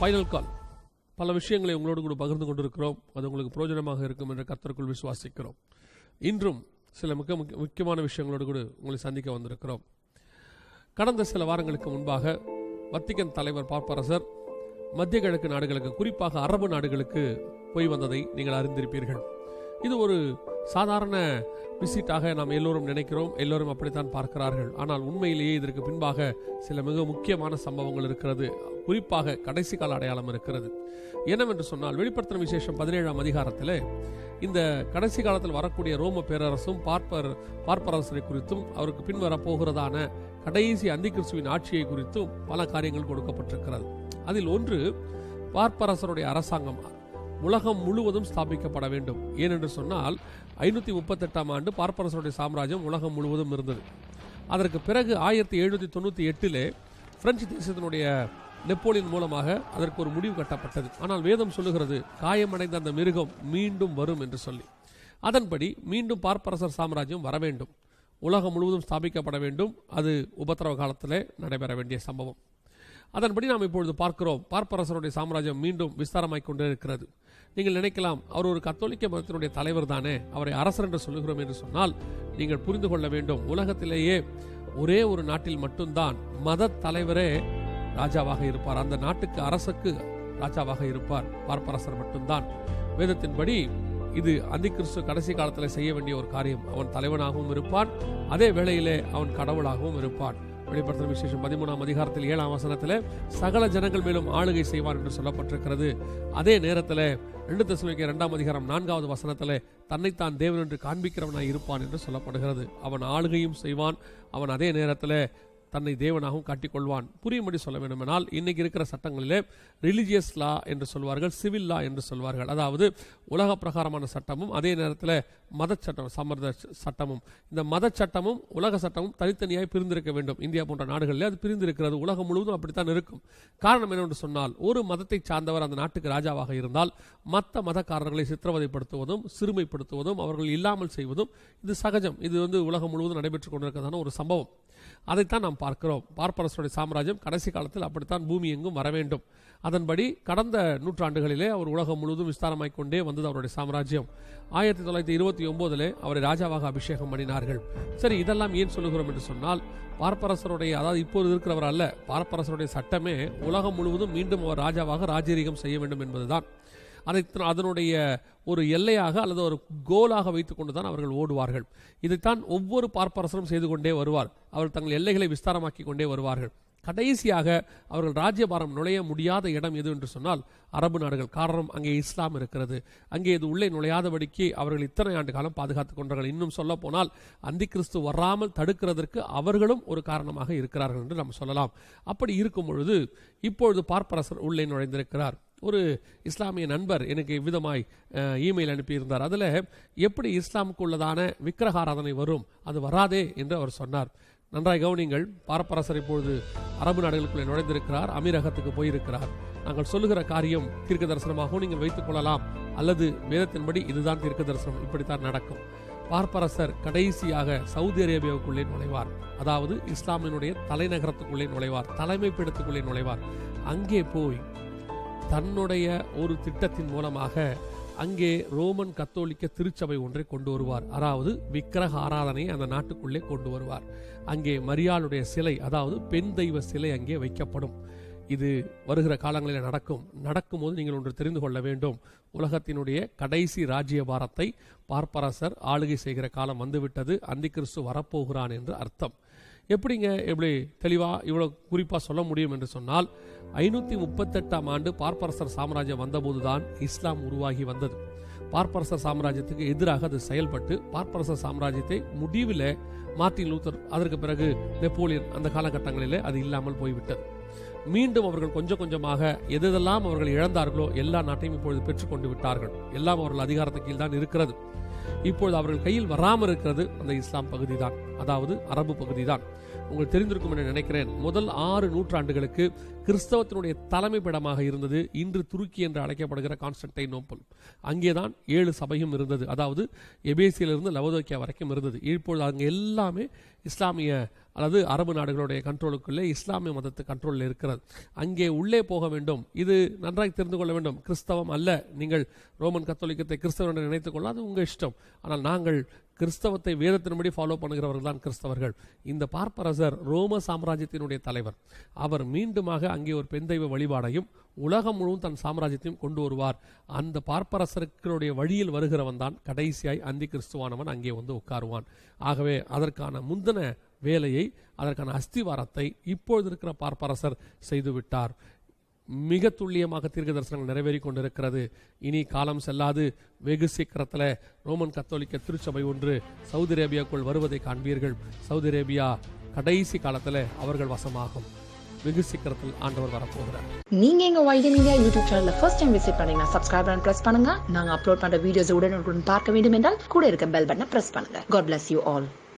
Final கால் பல விஷயங்களை உங்களோடு கூட பகிர்ந்து கொண்டிருக்கிறோம். அது உங்களுக்கு பிரயோஜனமாக இருக்கும் என்று கத்தருக்குள் விசுவாசிக்கிறோம். இன்றும் சில மிக முக்கிய- முக்கியமான விஷயங்களோடு கூட உங்களை சந்திக்க வந்திருக்கிறோம். கடந்த சில வாரங்களுக்கு முன்பாக வத்திகன் தலைவர் பாப்பரசர் மத்திய கிழக்கு நாடுகளுக்கு குறிப்பாக அரபு நாடுகளுக்கு போய் வந்ததை நீங்கள் அறிந்திருப்பீர்கள். இது ஒரு சாதாரண விசிட்டாக நாம் எல்லோரும் நினைக்கிறோம். எல்லோரும் அப்படித்தான் பார்க்கிறார்கள். ஆனால் உண்மையிலேயே இதற்கு பின்பாக சில மிக முக்கியமான சம்பவங்கள் இருக்கிறது. குறிப்பாக கடைசி கால அடையாளம் இருக்கிறது. என்னவென்று சொன்னால் வெளிப்படுத்தின விசேஷம் பதினேழாம் அதிகாரத்தில் இந்த கடைசி காலத்தில் வரக்கூடிய ரோம பேரரசும் பார்ப்பர் பார்ப்பரசரை குறித்தும் அவருக்கு பின் போகிறதான கடைசி அந்திகிறிஸ்துவின் ஆட்சியை குறித்தும் பல காரியங்கள் கொடுக்கப்பட்டிருக்கிறது. அதில் ஒன்று பார்ப்பரசருடைய அரசாங்கம். உலகம் முழுவதும் ஸ்தாபிக்கப்பட வேண்டும். ஏனென்று சொன்னால் ஐநூற்றி முப்பத்தெட்டாம் ஆண்டு பார்ப்பரசருடைய சாம்ராஜ்யம் உலகம் முழுவதும் இருந்தது. அதற்கு பிறகு ஆயிரத்தி எழுநூற்றி தொண்ணூற்றி எட்டிலே பிரெஞ்சு தேசத்தினுடைய நெப்போலியன் மூலமாக அதற்கு ஒரு முடிவு கட்டப்பட்டது. ஆனால் வேதம் சொல்லுகிறது காயமடைந்த அந்த மிருகம் மீண்டும் வரும் என்று சொல்லி. அதன்படி மீண்டும் பார்ப்பரசர் சாம்ராஜ்யம் வர வேண்டும். உலகம் முழுவதும் ஸ்தாபிக்கப்பட வேண்டும். அது உபத்திரவ காலத்தில் நடைபெற வேண்டிய சம்பவம். அதன்படி நாம் இப்பொழுது பார்க்கிறோம். பார்ப்பரசருடைய சாம்ராஜ்யம் மீண்டும் விஸ்தாரமாய் கொண்டே இருக்கிறது நீங்கள் நினைக்கலாம் அவர் ஒரு கத்தோலிக்க மதத்தினுடைய தலைவர் தானே அவரை அரசர் என்று சொல்லுகிறோம் என்று சொன்னால் நீங்கள் புரிந்து கொள்ள வேண்டும். உலகத்திலேயே ஒரே ஒரு நாட்டில் மட்டும்தான் மத தலைவரே ராஜாவாக இருப்பார். அந்த நாட்டுக்கு அரசுக்கு ராஜாவாக இருப்பார். பார்ப்பரசர் மட்டும்தான். வேதத்தின்படி இது அந்திகிறிஸ்து கடைசி காலத்தில் செய்ய வேண்டிய ஒரு காரியம். அவன் தலைவனாகவும் இருப்பான். அதே வேளையிலே அவன் கடவுளாகவும் இருப்பான். வெளிப்படுத்தின விசேஷம் பதிமூணாம் அதிகாரத்தில் ஏழாம் வசனத்தில் சகல ஜனங்கள் மேலும் ஆளுகை செய்வான் என்று சொல்லப்பட்டிருக்கிறது. அதே நேரத்தில் ரெண்டு தசுமைக்கு இரண்டாம் அதிகாரம் நான்காவது வசனத்தில் தன்னைத்தான் தேவன் என்று காண்பிக்கிறவனாய் இருப்பான் என்று சொல்லப்படுகிறது. அவன் ஆளுகையும் செய்வான். அவன் அதே நேரத்தில் தன்னை தேவனாகவும் காட்டிக்கொள்வான். புரியும்படி சொல்ல வேண்டுமெனால் இன்னைக்கு இருக்கிற சட்டங்களிலே ரிலிஜியஸ் லா என்று சொல்வார்கள் சிவில் லா என்று சொல்வார்கள். அதாவது உலக பிரகாரமான சட்டமும் அதே நேரத்தில் மத சட்டம் சம்மர்த சட்டமும். இந்த மத சட்டமும் உலக சட்டமும் தனித்தனியாக பிரிந்திருக்க வேண்டும். இந்தியா போன்ற நாடுகளில் அது பிரிந்திருக்கிறது. உலகம் முழுவதும் அப்படித்தான் இருக்கும். காரணம் என்னவென்று சொன்னால் ஒரு மதத்தை சார்ந்தவர் அந்த நாட்டுக்கு ராஜாவாக இருந்தால் மற்ற மதக்காரர்களை சித்திரவதைப்படுத்துவதும் சிறுமைப்படுத்துவதும் அவர்கள் இல்லாமல் செய்வதும் இது சகஜம். இது வந்து உலகம் முழுவதும் நடைபெற்றுக் கொண்டிருக்கிறதான ஒரு சம்பவம். அதைத்தான் நாம் பார்க்கிறோம் பார்ப்பரசருடைய சாம்ராஜ்யம் கடைசி காலத்தில் அப்படித்தான் பூமி எங்கும் வர வேண்டும். அதன்படி கடந்த நூற்றாண்டுகளிலே அவர் உலகம் முழுவதும் விஸ்தாரமாய் கொண்டே வந்தது அவருடைய சாம்ராஜ்யம். ஆயிரத்தி தொள்ளாயிரத்தி இருபத்தி ஒன்பதிலே அவரை ராஜாவாக அபிஷேகம் பண்ணினார்கள். சரி இதெல்லாம் ஏன் சொல்லுகிறோம் என்று சொன்னால் பார்ப்பரசருடைய அதாவது இப்போது இருக்கிறவர் அல்ல பார்ப்பரசருடைய சட்டமே உலகம் முழுவதும் மீண்டும் அவர் ராஜாவாக ராஜரீகம் செய்ய வேண்டும் என்பதுதான். அதை அதனுடைய ஒரு எல்லையாக அல்லது ஒரு கோலாக வைத்துக்கொண்டு தான் அவர்கள் ஓடுவார்கள். இதைத்தான் ஒவ்வொரு பார்ப்பரசரும் செய்து கொண்டே வருவார். அவர்கள் தங்கள் எல்லைகளை விஸ்தாரமாக்கி கொண்டே வருவார்கள். கடைசியாக அவர்கள் ராஜ்யபாரம் நுழைய முடியாத இடம் எது என்று சொன்னால் அரபு நாடுகள். காரணம் அங்கே இஸ்லாம் இருக்கிறது. அங்கே இது உள்ளே நுழையாதபடிக்கு அவர்கள் இத்தனை ஆண்டு காலம் பாதுகாத்துக் கொண்டார்கள். இன்னும் சொல்ல போனால் அந்தி கிறிஸ்து வராமல் தடுக்கிறதற்கு அவர்களும் ஒரு காரணமாக இருக்கிறார்கள் என்று நாம் சொல்லலாம். அப்படி இருக்கும் பொழுது இப்பொழுது பார்ப்பரசர் உள்ளே நுழைந்திருக்கிறார். ஒரு இஸ்லாமிய நண்பர் எனக்கு விதமாய் இமெயில் அனுப்பியிருந்தார். அதில் எப்படி இஸ்லாமுக்கு உள்ளதான விக்கிரகாராதனை வரும் அது வராதே என்று அவர் சொன்னார். நன்றாய் கவனிங்கள் பார்ப்பரசர் இப்பொழுது அரபு நாடுகளுக்குள்ளே நுழைந்திருக்கிறார் அமீரகத்துக்கு போயிருக்கிறார். நாங்கள் சொல்லுகிற காரியம் தீர்க்க தரிசனமாகவும் நீங்கள் வைத்துக் கொள்ளலாம் அல்லது வேதத்தின்படி இதுதான் தீர்க்க தரிசனம் இப்படித்தான் நடக்கும். பார்ப்பரசர் கடைசியாக சவுதி அரேபியாவுக்குள்ளே நுழைவார். அதாவது இஸ்லாமினுடைய தலைநகரத்துக்குள்ளே நுழைவார் தலைமைப்பிடத்துக்குள்ளே நுழைவார். அங்கே போய் தன்னுடைய ஒரு திட்டத்தின் மூலமாக அங்கே ரோமன் கத்தோலிக்க திருச்சபை ஒன்றை கொண்டு வருவார். அதாவது விக்கிரக ஆராதனையை அந்த நாட்டுக்குள்ளே கொண்டு வருவார். அங்கே மரியாளுடைய சிலை அதாவது பெண் தெய்வ சிலை அங்கே வைக்கப்படும். இது வருகிற காலங்களில் நடக்கும். நடக்கும்போது நீங்கள் ஒன்று தெரிந்து கொள்ள வேண்டும். உலகத்தினுடைய கடைசி ராஜ்ய பாரத்தை பார்ப்பரசர் ஆளுகை செய்கிற காலம் வந்துவிட்டது. அந்தி கிறிஸ்து வரப்போகிறான் என்று அர்த்தம். எப்படிங்க எப்படி தெளிவாக இவ்வளோ குறிப்பாக சொல்ல முடியும் என்று சொன்னால் ஐநூற்றி முப்பத்தெட்டாம் ஆண்டு பார்ப்பரசர் சாம்ராஜ்யம் வந்தபோதுதான் இஸ்லாம் உருவாகி வந்தது. பார்ப்பரசர் சாம்ராஜ்யத்துக்கு எதிராக அது செயல்பட்டு பார்ப்பரசர் சாம்ராஜ்யத்தை முடிவில் மார்ட்டின் லூத்தர் அதற்கு பிறகு நெப்போலியன் அந்த காலகட்டங்களிலே அது இல்லாமல் போய்விட்டது. மீண்டும் அவர்கள் கொஞ்சம் கொஞ்சமாக எதெல்லாம் அவர்கள் இழந்தார்களோ எல்லா நாட்டையும் இப்பொழுது பெற்றுக்கொண்டு விட்டார்கள். எல்லாம் அவர்கள் அதிகாரத்தின் கீழ் தான் இருக்கிறது. இப்பொழுது அவர்கள் கையில் வராமல் இருக்கிறது அந்த இஸ்லாம் பகுதி தான் அதாவது அரபு பகுதி தான் உங்களுக்கு தெரிந்திருக்கும் என நினைக்கிறேன். முதல் ஆறு நூற்றாண்டுகளுக்கு கிறிஸ்தவத்தினுடைய தலைமைப்பிடமாக இருந்தது இன்று துருக்கி என்று அழைக்கப்படுகிற கான்ஸ்டன்டைன் நோப்பல் அங்கேதான் ஏழு சபையும் இருந்தது. அதாவது எபேசியிலிருந்து லவதோக்கியா வரைக்கும் இருந்தது. இப்பொழுது அங்கே எல்லாமே இஸ்லாமிய அல்லது அரபு நாடுகளுடைய கண்ட்ரோலுக்குள்ளே இஸ்லாமிய மதத்து கண்ட்ரோலில் இருக்கிறது. அங்கே உள்ளே போக வேண்டும். இது நன்றாக தெரிந்து கொள்ள வேண்டும். கிறிஸ்தவம் அல்ல. நீங்கள் ரோமன் கத்தோலிக்கத்தை கிறிஸ்தவம் என்று நினைத்துக் கொள்ள அது உங்கள் இஷ்டம். ஆனால் நாங்கள் கிறிஸ்தவத்தை வேதத்தின்படி ஃபாலோ பண்ணுகிறவர்கள் தான் கிறிஸ்தவர்கள். இந்த பார்ப்பரசர் ரோம சாம்ராஜ்யத்தினுடைய தலைவர். அவர் மீண்டுமாக அங்கே ஒரு பெண் தெய்வ வழிபாடையும் உலகம் முழுவதும் தன் சாம்ராஜ்யத்தையும் கொண்டு வருவார். அந்த பார்ப்பரசருக்களுடைய வழியில் வருகிறவன் தான் கடைசியாய் அந்தி கிறிஸ்துவானவன் அங்கே வந்து உட்காருவான். ஆகவே அதற்கான முந்தின வேலையை அதற்கான அஸ்திவாரத்தை இப்பொழுது இருக்கிற பார்ப்பரசர் செய்துவிட்டார். மிக துல்லியமாக தீர்க்க தரிசனங்கள் நிறைவேறி கொண்டிருக்கிறது. இனி காலம் செல்லாது. வெகு சீக்கிரத்தில் ரோமன் கத்தோலிக்க திருச்சபை ஒன்று சவுதி அரேபியாக்குள் வருவதை காண்பீர்கள். சவுதி அரேபியா கடைசி காலத்தில் அவர்கள் வசமாகும். வெகு சீக்கிரத்தில் ஆண்டவர் வரப்போகிறார். நீங்க எங்க வைத்திய மீடியா யூடியூப் சேனல்ல ஃபர்ஸ்ட் டைம் விசிட் பண்ணீங்கன்னா சப்ஸ்கிரைப் அண்ட் பிரஸ் பண்ணுங்க. நாங்க அப்லோட் பண்ற வீடியோஸ் உடனுக்குடன் பார்க்க வேண்டும் என்றால் கூட இருக்க பெல் பட்டனை பிரஸ் பண்ணுங்க. God bless you all